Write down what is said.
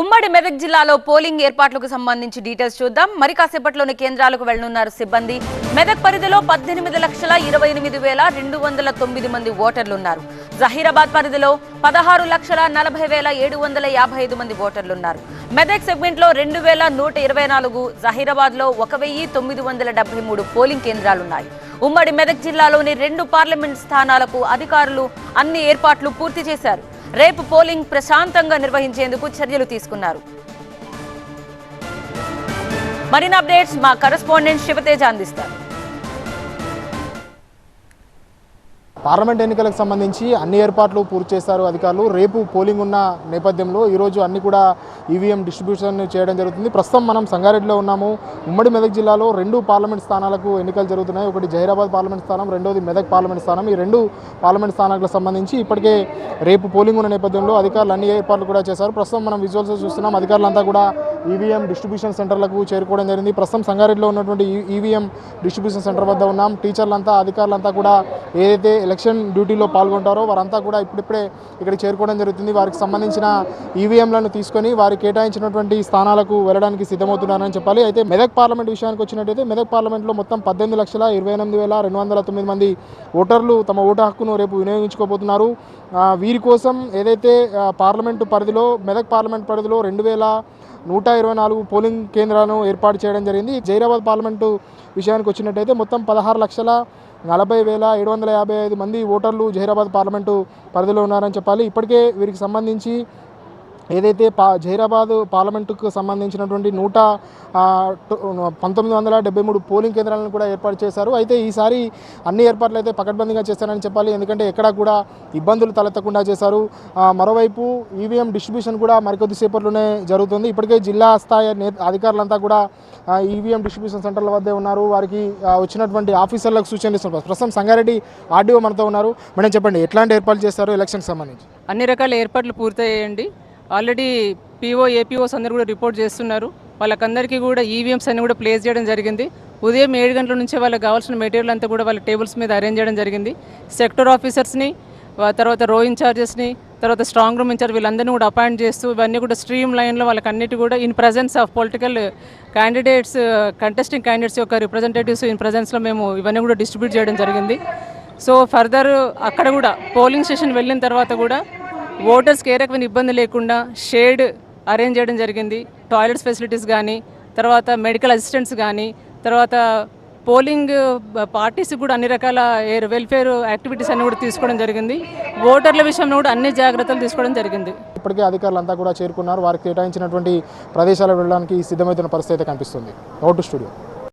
ఉమ్మడి మెదక్ జిల్లాలో పోలింగ్ ఏర్పాట్లకు సంబంధించి డీటెయిల్స్ చూద్దాం. మరి కాసేపట్లోని కేంద్రాలకు వెళ్ళనున్నారు సిబ్బంది. మెదక్ పరిధిలో పద్దెనిమిది లక్షల ఇరవై ఎనిమిది వేల రెండు వందల తొమ్మిది మంది ఓటర్లున్నారు. జహీరాబాద్ పరిధిలో పదహారు లక్షల నలభై వేల ఏడు వందల యాభై ఐదు మంది ఓటర్లున్నారు. మెదక్ సెగ్మెంట్లో రెండు వేల నూట ఇరవై నాలుగు జహీరాబాద్లో ఒక వెయ్యి తొమ్మిది వందల డెబ్బై మూడు పోలింగ్ కేంద్రాలున్నాయి. ఉమ్మడి మెదక్ జిల్లాలోని రెండు పార్లమెంట్ స్థానాలకు అధికారులు అన్ని ఏర్పాట్లు పూర్తి చేశారు. రేపు పోలింగ్ ప్రశాంతంగా నిర్వహించేందుకు చర్యలు తీసుకున్నారు. మరిన్ని అప్డేట్స్ మా కరస్పాండెంట్ శివతేజ అందిస్తారు. పార్లమెంట్ ఎన్నికలకు సంబంధించి అన్ని ఏర్పాట్లు పూర్తి చేశారు అధికారులు. రేపు పోలింగ్ ఉన్న నేపథ్యంలో ఈరోజు అన్ని కూడా ఈవీఎం డిస్ట్రిబ్యూషన్ చేయడం జరుగుతుంది. ప్రస్తుతం మనం సంగారెడ్డిలో ఉన్నాము. ఉమ్మడి మెదక్ జిల్లాలో రెండు పార్లమెంట్ స్థానాలకు ఎన్నికలు జరుగుతున్నాయి. ఒకటి జహీరాబాద్ పార్లమెంట్ స్థానం రెండోది మెదక్ పార్లమెంట్ స్థానం. ఈ రెండు పార్లమెంట్ స్థానాలకు సంబంధించి ఇప్పటికే రేపు పోలింగ్ ఉన్న నేపథ్యంలో అధికారులు అన్ని ఏర్పాట్లు కూడా చేశారు. ప్రస్తుతం మనం విజువల్స్ చూస్తున్నాం. అధికారులంతా కూడా ఈవీఎం డిస్ట్రిబ్యూషన్ సెంటర్లకు చేరుకోవడం జరిగింది. ప్రస్తుతం సంగారెడ్డిలో ఉన్నటువంటి ఈవీఎం డిస్ట్రిబ్యూషన్ సెంటర్ వద్ద ఉన్నాం. టీచర్లంతా అధికారులంతా కూడా ఏదైతే ఎలక్షన్ డ్యూటీలో పాల్గొంటారో వారంతా కూడా ఇప్పుడిప్పుడే ఇక్కడ చేరుకోవడం జరుగుతుంది. వారికి సంబంధించిన ఈవీఎంలను తీసుకొని వారికి కేటాయించినటువంటి స్థానాలకు వెళ్ళడానికి సిద్ధమవుతున్నారని చెప్పాలి. అయితే మెదక్ పార్లమెంట్ విషయానికి వచ్చినట్టయితే మెదక్ పార్లమెంట్లో మొత్తం పద్దెనిమిది లక్షల ఇరవై ఎనిమిది వేల రెండు వందల తొమ్మిది మంది ఓటర్లు తమ ఓటు హక్కును రేపు వినియోగించుకోబోతున్నారు. వీరి కోసం ఏదైతే పార్లమెంటు పరిధిలో మెదక్ పార్లమెంట్ పరిధిలో రెండు వేల నూట ఇరవై నాలుగు పోలింగ్ కేంద్రాలను ఏర్పాటు చేయడం జరిగింది. జైరాబాద్ పార్లమెంటు విషయానికి వచ్చినట్టయితే మొత్తం పదహారు లక్షల నలభై వేల ఏడు వందల యాభై ఐదు మంది ఓటర్లు జహీరాబాద్ పార్లమెంటు పరిధిలో ఉన్నారని చెప్పాలి. ఇప్పటికే వీరికి సంబంధించి ఏదైతే పా జహీరాబాద్ పార్లమెంటుకు సంబంధించినటువంటి నూట టు- పంతొమ్మిది వందల డెబ్బై మూడు పోలింగ్ కేంద్రాలను కూడా ఏర్పాటు చేశారు. అయితే ఈసారి అన్ని ఏర్పాట్లు అయితే పకడ్బందీగా చేశారని చెప్పాలి. ఎందుకంటే ఎక్కడా కూడా ఇబ్బందులు తలెత్తకుండా చేశారు. మరోవైపు ఈవీఎం డిస్ట్రిబ్యూషన్ కూడా మరికొద్దిసేపట్లోనే జరుగుతుంది. ఇప్పటికే జిల్లా స్థాయి నే అధికారులంతా కూడా ఈవీఎం డిస్ట్రిబ్యూషన్ సెంటర్ల వద్దే ఉన్నారు. వారికి వచ్చినటువంటి ఆఫీసర్లకు సూచనలు ఇస్తున్నారు ప్రస్తుతం సంగారెడ్డి ఆర్డీఓ మనతో ఉన్నారు. మేడం చెప్పండి ఎట్లాంటి ఏర్పాట్లు చేస్తారు ఎలక్షన్కి సంబంధించి? అన్ని రకాల ఏర్పాట్లు పూర్తయ్యాయండి. ఆల్రెడీ పీఓ ఏపీఓస్ అందరూ కూడా రిపోర్ట్ చేస్తున్నారు. వాళ్ళకందరికీ కూడా ఈవీఎంస్ అన్ని కూడా ప్లేస్ చేయడం జరిగింది. ఉదయం ఏడు గంటల నుంచే వాళ్ళకి కావాల్సిన మెటీరియల్ అంతా కూడా వాళ్ళ టేబుల్స్ మీద అరేంజ్ చేయడం జరిగింది. సెక్టర్ ఆఫీసర్స్ని తర్వాత రో ఇన్ఛార్జెస్ని తర్వాత స్ట్రాంగ్ రూమ్ ఇన్ఛార్జ్ వీళ్ళందరినీ కూడా అపాయింట్ చేస్తూ ఇవన్నీ కూడా స్ట్రీమ్ లైన్లో వాళ్ళకి అన్నిటి కూడా in presence of political candidates contesting candidates యొక్క రిప్రజెంటేటివ్స్ ఇన్ ప్రజెన్స్లో మేము ఇవన్నీ కూడా డిస్ట్రిబ్యూట్ చేయడం జరిగింది. సో ఫర్దర్ అక్కడ కూడా పోలింగ్ స్టేషన్ వెళ్ళిన తర్వాత కూడా ఓటర్స్కి ఏ రకమైన ఇబ్బంది లేకుండా షేడ్ అరేంజ్ చేయడం జరిగింది. టాయిలెట్స్ ఫెసిలిటీస్ కానీ తర్వాత మెడికల్ అసిస్టెంట్స్ కానీ తర్వాత పోలింగ్ పార్టీస్ కూడా అన్ని రకాల ఎయిర్ వెల్ఫేర్ యాక్టివిటీస్ అన్ని కూడా తీసుకోవడం జరిగింది. ఓటర్ల విషయంలో కూడా అన్ని జాగ్రత్తలు తీసుకోవడం జరిగింది. ఇప్పటికే అధికారులు అంతా కూడా చేరుకున్నారు. వారికి కేటాయించినటువంటి ప్రదేశాలకు వెళ్ళడానికి సిద్ధమవుతున్న పరిస్థితి అయితే కనిపిస్తుంది. Vote studio.